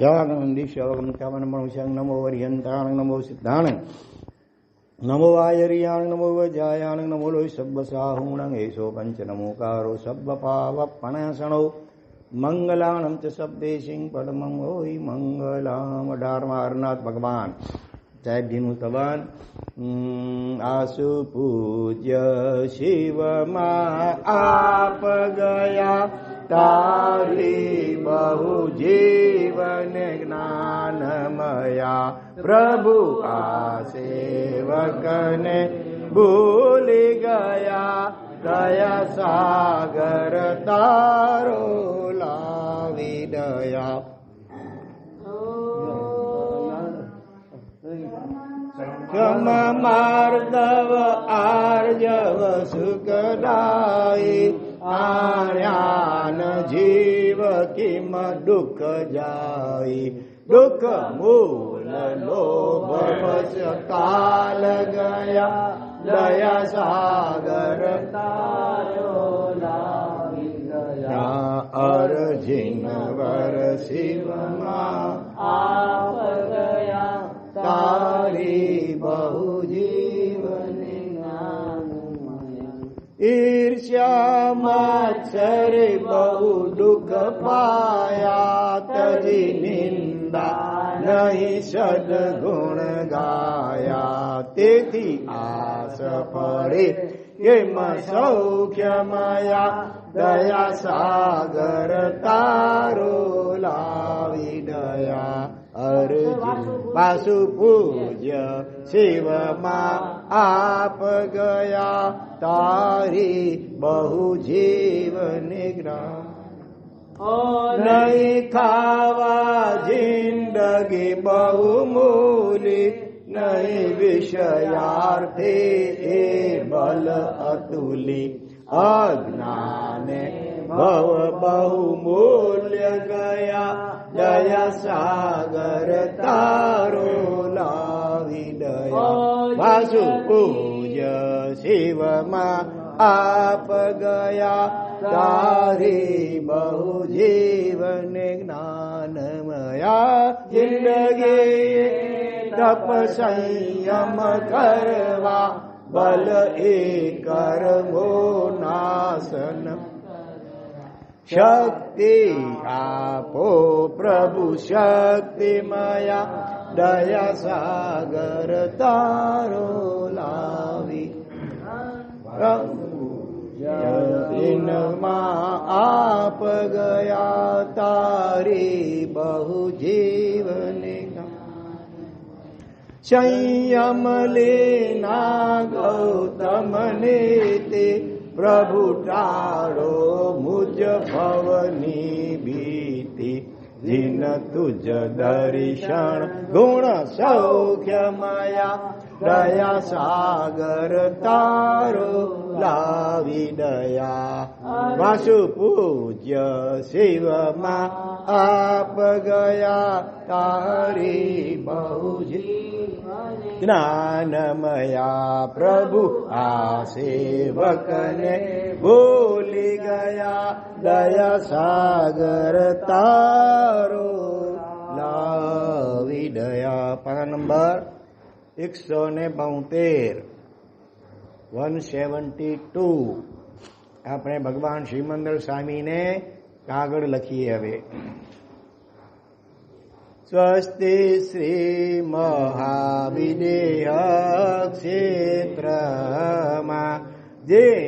ശാകനന്ദിശോകം കമനമോ ശങ് നമോ വര്യന്താണങ് നമോ സിദ്ധാണങ് नमो आयरियाण नमो वजायाण नमो लो शब्द साहूण ऐसो पंच नमोकारो शब्द पाव पणसणो मंगलाणम च शब्दे सिंह पदम ओई मंगलाम डारनाथ शिव मा आप तारी बहु जीवने ज्ञानमया प्रभु आसेवकने भूलि गया दया सागर तारो लाविदया सक्षम मार्दव आर्यव सुखदायी। आण्यान जीव किम दुख जाय दुख मूल लोभ काल गया। दया सागरया अरवर शिव मा नहीं सदगुण गाया। तेथि आस पड़े। ये सौख्य माया दया सागर तारो लावी दया। अर्जुन गारो ली शिव मा आप गया। तारी बहु जीव निग्रह। નહીં ખાવા જિંદગી બહુ મૂલી નહીં વિષયાર્થે એ બલ અતુલી. અજ્ઞાને ભવ બહુ મૂલ્ય ગયા દયા સાગર તારો લાવી દયા. વાસુ પૂજ્ય શિવમાં આપ ગયા તારી બહુ જીવન જ્ઞાનમયા જિંદગી તપ સંયમ કરવા બલ એ કરમો નાસન શક્તિ આપો પ્રભુ શક્તિમયા દયા સાગર તારો લાવી दिन माँ आप गया तारी बहु जीवन संयम लेना गौतम ने ते प्रभु टारो मुझ भवनी जिन तुझ दर्शन गुण सौख्यमया दया सागर तारो दविदया वासु पूज्य शिव मा आपगया तारी बहुजी જ્ઞાનમયા પ્રભુ આ સેવકને ભૂલી ગયા દયા સાગર તારો લાવી દયા પાના નંબર એકસો ને બોતેર વન સેવન્ટી ટુ આપણે ભગવાન શ્રીમંદર સ્વામીને કાગળ લખીએ હવે स्वस्ति श्रीमहावि प्रे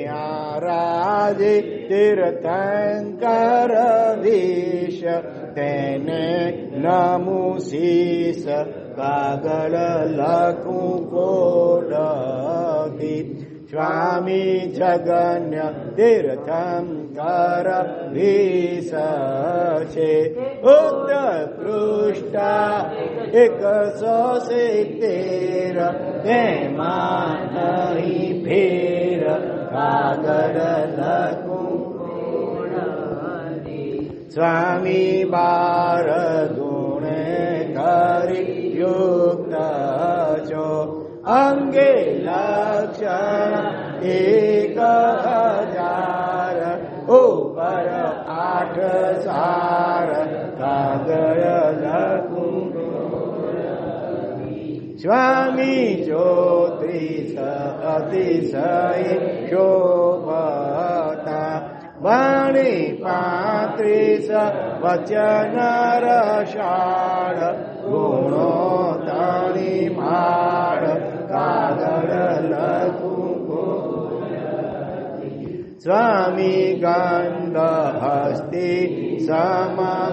आरादिर्तङ्करविष तेन नमुशीष पागल कोडगित स्वामी जगन्य तीर्थषे उद्र पृष्टा एक सौ से फेर हे कागर स्वामी बार गुणे करि युक्त अङ्गे लक्ष एक अङ्गार ऊपर सार काग लघु स्वामी ज्योतिष अतिशय शोभता वाणी पात्रिष वचन वचनर गुणो स्वामी गन्ध हस्ति समगाजता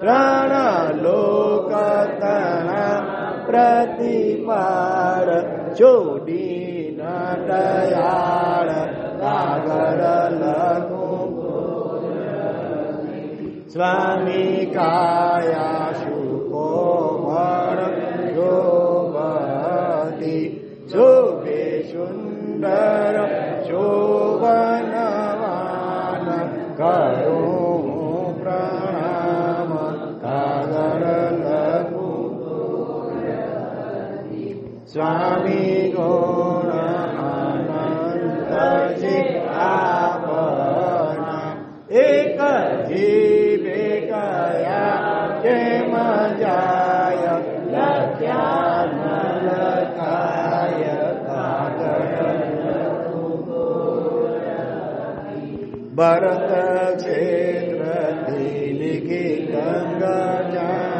प्रणलोकतना प्रतिपार चोडी नटयाळ कागड लघु स्वामी काया yo भरत क्षेत्र दिल की गंगा जा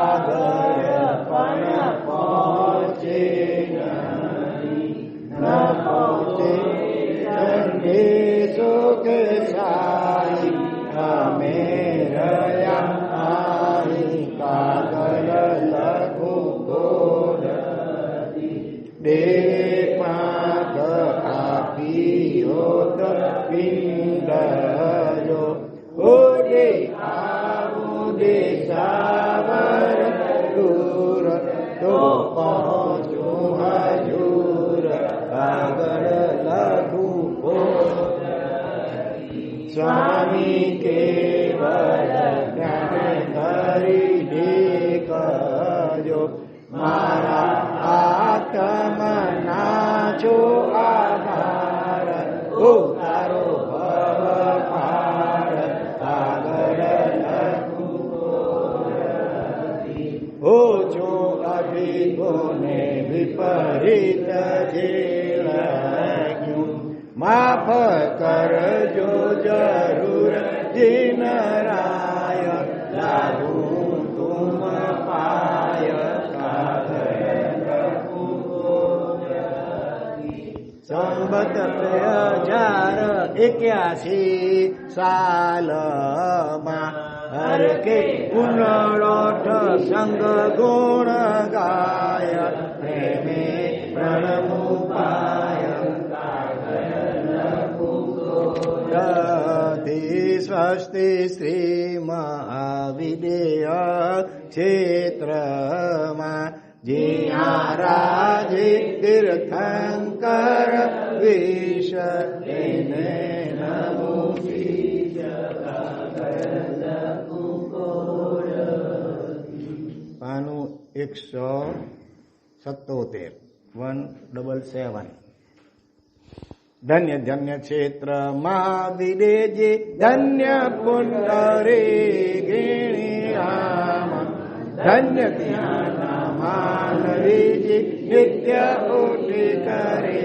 Amém. Padre. સંબત બે હજાર એક્યાસી સાલમાં હર કે પુનરોઠ સંગ ગુણ ગાય પ્રેમે પ્રણમુપાય સ્વસ્તિ શ્રી મહાવિદેય ક્ષેત્રમાં तीर्थङ्कर वीश પાનું એકસો સત્તોતેર વન ડબલ સેવન ધન્ય ધન્ય ક્ષેત્ર મહાવીરે જે ધન્ય પુનરે ગીણી ધન્ય ધ્યાન ी जी विद्याभू करे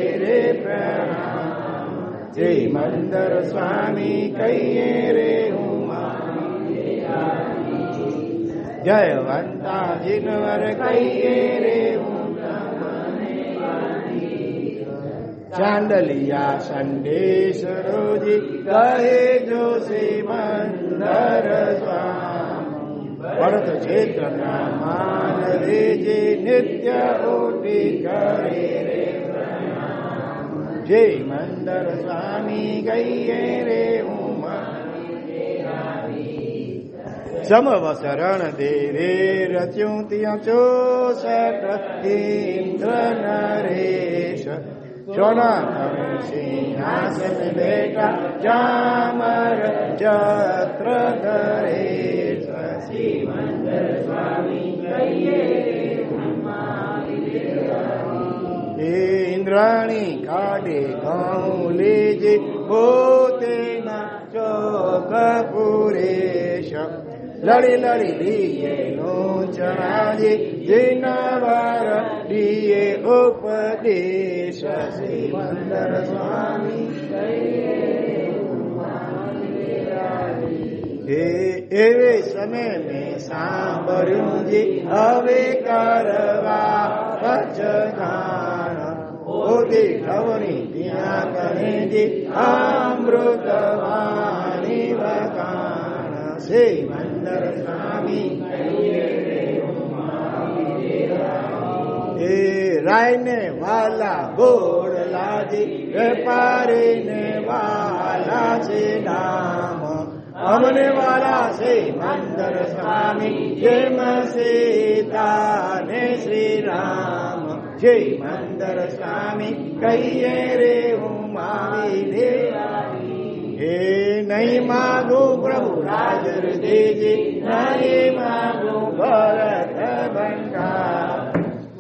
जय जयवन्ता स्वामी कैय रे हु चान्दलिया सन्देश रो जी कहे जो श्रीमन्दर स्वामी। भरत क्षेत्र मान रे जे नित्य कोटि करे रे जय मंदर स्वामी गए रे उमा समवसरण दे रे रच्यू त्यचो सठ इंद्र नरेश जोनाथम सिंहासन बेटा जामर जत्र धरेश इंद्राणी इंद्राणी, काढे गाऊले जे होते पूरे लड़ी लड़ी लिए लढी लिये लोचनाजे जिनावार लिए उपदेश. मंदर स्वामी, हे એવે સમય સાંભળ્યું જે, હવે કરવા વચનાણ ઓદે ખવણી ત્યાં કરે જે, અમૃત વાણી વકાણ શ્રી મંદર સ્વામી એ રાયને વાલા ગોળ લાજી વેપારીને વાલા છે નામ होने वाला से मंदर स्वामी। जय म ने श्री राम। जय मंदर स्वामी, कहिए रे उमारी दे हे नहीं मांगो प्रभु राजर दे जे नहीं मांगो भरत बंका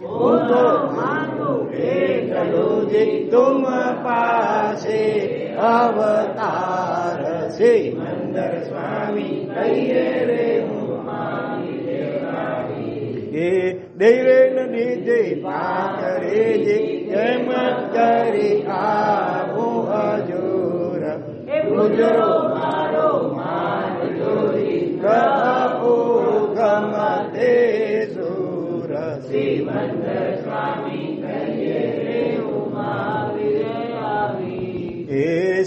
ओ तो मांगो हे चलो जे तुम पासे अवतार से। એ દૈરે નદી જે પાકરે એમ કરી આવો અજોર ગુજરો મારો મારી પ્રભુ ગમતે સુર. શ્રીમંત સ્વામી કહીએ રે ઉમા વિરે આવી. એ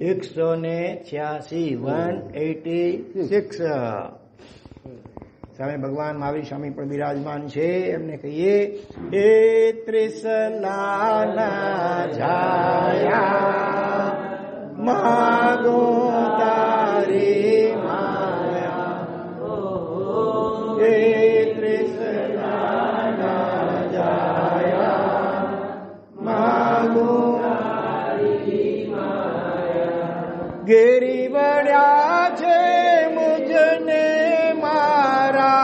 એકસો ને છ્યાસી, વન એટી સિક્સ. સામે ભગવાન મહાવીર સ્વામી પણ બિરાજમાન છે. એમને કહીએ, એ ત્રિસલાના જાયા માગો તારી માયા. એ पकड़ा मुझने मारा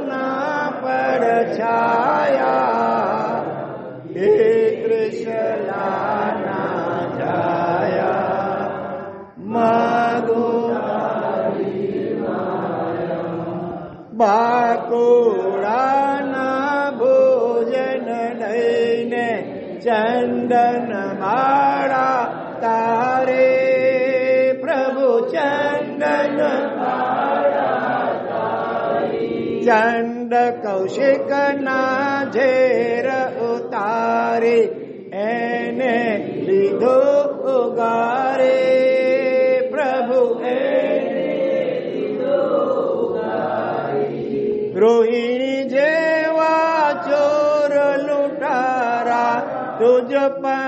न हे कृष्ण। नयन चंड कौशिक ना झेर उतारे, एने विधो उगारे। प्रभु, रोहिणी जेवा चोर लुटारा, तुझ पर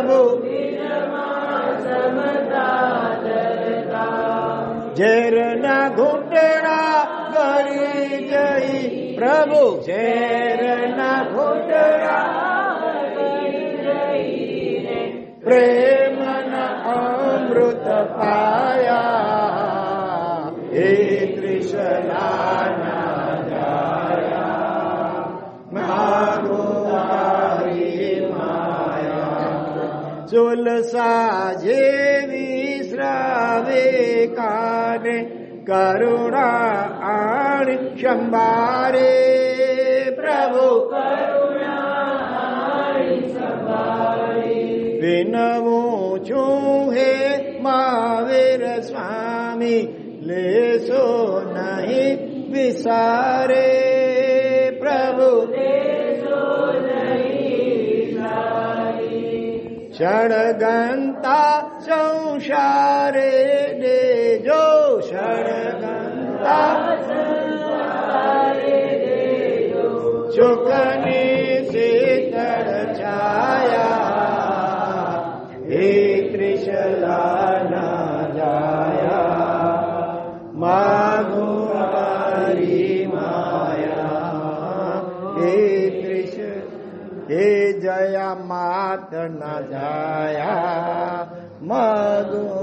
પ્રભુ. ઝેરના ઘૂંટણા કરી જઈ પ્રભુ. ઝેરના ઘૂંટડા પ્રેમના અમૃત પાયા कुल साझे विश्रावे काने, करुणा आण शंबारे। प्रभु, विनवो छू हे महावीर स्वामी ले सो नहीं विसारे। षड्गन्ता संसारे देजो षड्गन्ता षडगंता હાથ ન જાયા. મગો